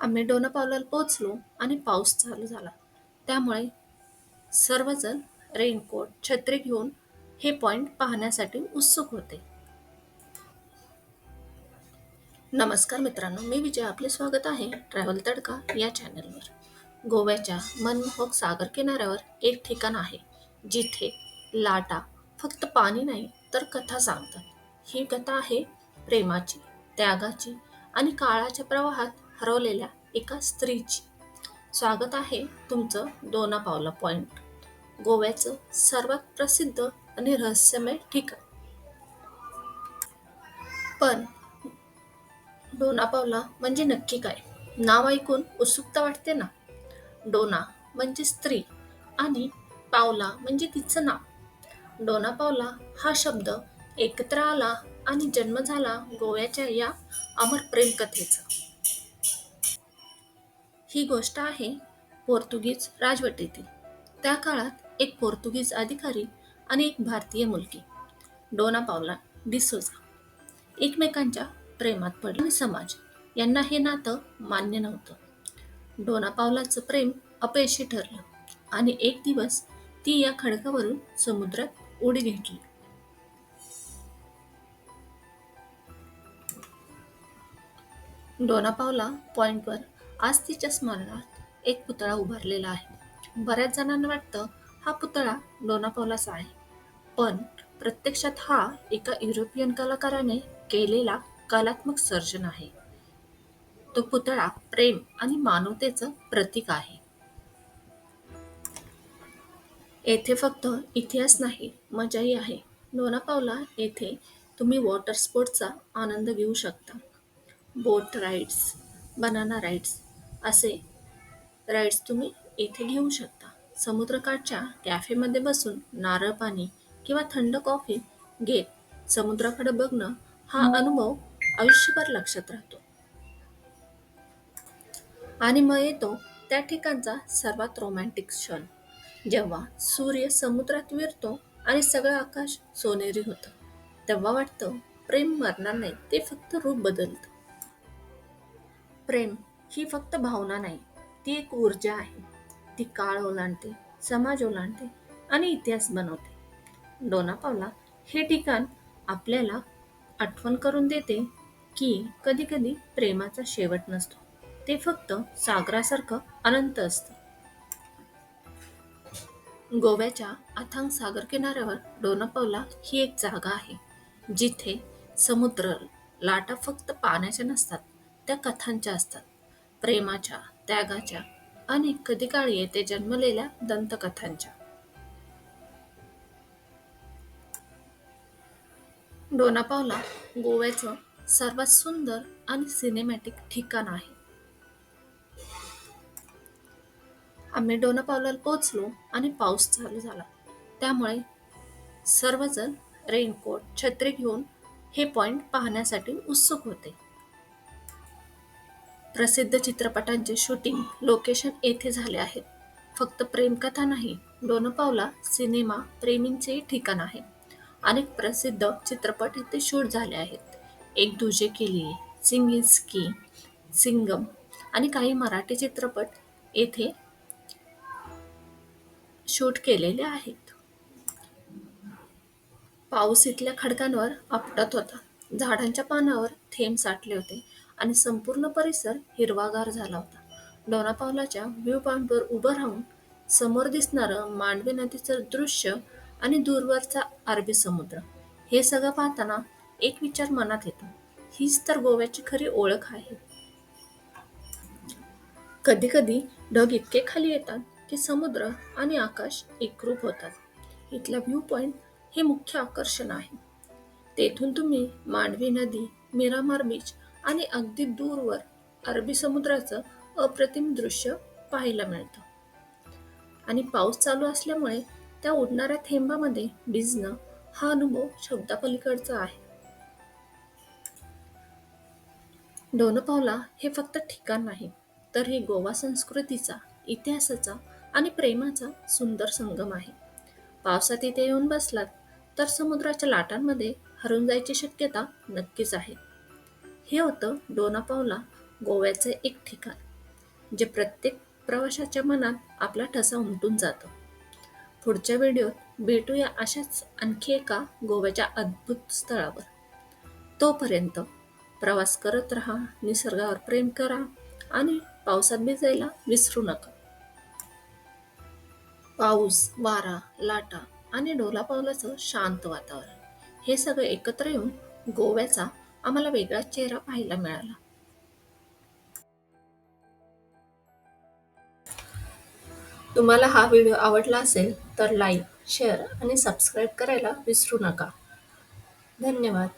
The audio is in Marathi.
आम्ही डोनापावलाला पोहोचलो आणि पाऊस चालू झाला. त्यामुळे सर्वजण रेनकोट छत्री घेऊन हे पॉइंट पाहण्यासाठी उत्सुक होते. नमस्कार मित्रांनो मी विजय आपले स्वागत आहे ट्रॅव्हल तडका या चॅनलवर. गोव्याच्या मनमोहक सागर किनाऱ्यावर एक ठिकाण आहे जिथे लाटा फक्त पाणी नाही तर कथा सांगतात. ही कथा आहे प्रेमाची त्यागाची आणि काळाच्या प्रवाहात हरवलेल्या एका स्त्रीची. स्वागत आहे तुमचं दोना पॉइंट. गोव्याचं सर्वात प्रसिद्ध आणि रहस्यमय ठिकाण. पण डोना म्हणजे नक्की काय? नाव ऐकून उत्सुकता वाटते ना? डोना म्हणजे स्त्री आणि पावला म्हणजे तिचं नाव. डोना पावला हा शब्द एकत्र आला आणि जन्म झाला गोव्याच्या या अमर प्रेम कथेचा ही गोष्ट आहे पोर्तुगीज राजवटीतील. त्या काळात एक पोर्तुगीज अधिकारी आणि एक भारतीय मुलगी डोना पावला डिसोजा एकमेकांच्या प्रेमात पडले. आणि समाज यांना हे नातं मान्य नव्हतं. डोना पावलाचं प्रेम अपयशी ठरलं आणि एक दिवस ती या खडकावरून समुद्रात उडी घेतली. डोनापावला पॉइंटवर आज तिच्या स्मरणात एक पुतळा उभारलेला आहे. बऱ्याच जणांना वाटतं हा पुतळा डोनापावलाचा आहे. पण प्रत्यक्षात हा एका युरोपियन कलाकाराने केलेला कलात्मक सर्जन आहे. तो पुतळा प्रेम आणि मानवतेचं प्रतीक आहे. येथे फक्त इतिहास नाही मजाही आहे. डोनापावला येथे तुम्ही वॉटर स्पोर्टचा आनंद घेऊ शकता. बोट राईड्स बनाना राईड्स असे. राईड्स तुम्ही येथे घेऊ शकता. समुद्रकाठच्या कॅफेमध्ये बसून नारळ पाणी किंवा थंड कॉफी घेत समुद्राकडे बघणं हा अनुभव आयुष्यभर लक्षात राहतो. आणि मग येतो त्या ठिकाणचा सर्वात रोमॅन्टिक क्षण. जेव्हा सूर्य समुद्रात विरतो आणि सगळं आकाश सोनेरी होतं. तेव्हा वाटतं प्रेम मरणार नाही ते फक्त रूप बदलतं. प्रेम ही फक्त भावना नाही ती एक ऊर्जा आहे. ती काळ ओलांडते समाज ओलांडते आणि इतिहास बनवते. डोनापावला हे ठिकाण आपल्याला आठवण करून देते की कधी कधी प्रेमाचा शेवट नसतो. ते फक्त सागरासारखं अनंत असतं. गोव्याच्या अथांग सागर किनाऱ्यावर डोनापावला ही एक जागा आहे जिथे समुद्र लाटा फक्त पाण्याच्या नसतात त्या कथांच्या असतात. प्रेमाच्या त्यागाच्या आणि कधी काळी येथे जन्मलेल्या दंतकथांच्या. डोनापावला गोव्याचं सर्वात सुंदर आणि सिनेमॅटिक ठिकाण आहे. आम्ही डोनापावलाला पोहोचलो आणि पाऊस चालू झाला. त्यामुळे सर्वजण रेनकोट छत्री घेऊन हे पॉइंट पाहण्यासाठी उत्सुक होते. प्रसिद्ध चित्रपटांचे शूटिंग लोकेशन येथे झाले आहेत फक्त प्रेमकथा नाही डोनपावला सिनेमा प्रेमींचे ठिकाण आहे. अनेक प्रसिद्ध चित्रपट येथे शूट झाले आहेत. एक दुजे केली सिंग इज की सिंगम आणि काही मराठी चित्रपट येथे शूट केलेले आहेत. पाऊस इथल्या खडकांवर आपटत होता. झाडांच्या पानावर थेंब साठले होते. आणि संपूर्ण परिसर हिरवागार झाला होता. डोना पावलाच्या व्ह्यू पॉईंटवर उभं राहून समोर दिसणारं मांडवी नदीचं दृश्य आणि दूरवरचा अरबी समुद्र हे सगळं पाहताना एक विचार मनात येतो. हीच तर गोव्याची खरी ओळख आहे. कधी कधी ढग इतके खाली येतात की समुद्र आणि आकाश एकरूप होतात. इथला व्ह्यू पॉईंट हे मुख्य आकर्षण आहे. तेथून तुम्ही मांडवी नदी मिरामार बीच आणि अगदी दूरवर अरबी समुद्राचं अप्रतिम दृश्य पाहायला मिळतं. आणि पाऊस चालू असल्यामुळे त्या उडणाऱ्या थेंबामध्ये भिजणं हा अनुभव शब्दापलीकडचा आहे. डोनपावला हे फक्त ठिकाण नाही तर हे गोवा संस्कृतीचा इतिहासाचा आणि प्रेमाचा सुंदर संगम आहे. पावसात इथे येऊन बसलात तर समुद्राच्या लाटांमध्ये हरून जायची शक्यता नक्कीच आहे. हे होतं डोनापावला गोव्याचं एक ठिकाण जे प्रत्येक प्रवाशाच्या मनात आपला ठसा उमटून जातो. पुढच्या व्हिडिओत भेटूया अशाच आणखी एका गोव्याच्या अद्भुत स्थळावर. तोपर्यंत प्रवास करत राहा निसर्गावर प्रेम करा आणि पावसात भिजायला विसरू नका. पाऊस वारा लाटा आणि डोलापावलाचं शांत वातावरण हे सगळं एकत्र येऊन गोव्याचा आम्हाला वेगळाच चेहरा पाहायला मिळाला. तुम्हाला हा व्हिडिओ आवडला असेल तर लाईक शेअर आणि सबस्क्राईब करायला विसरू नका. धन्यवाद.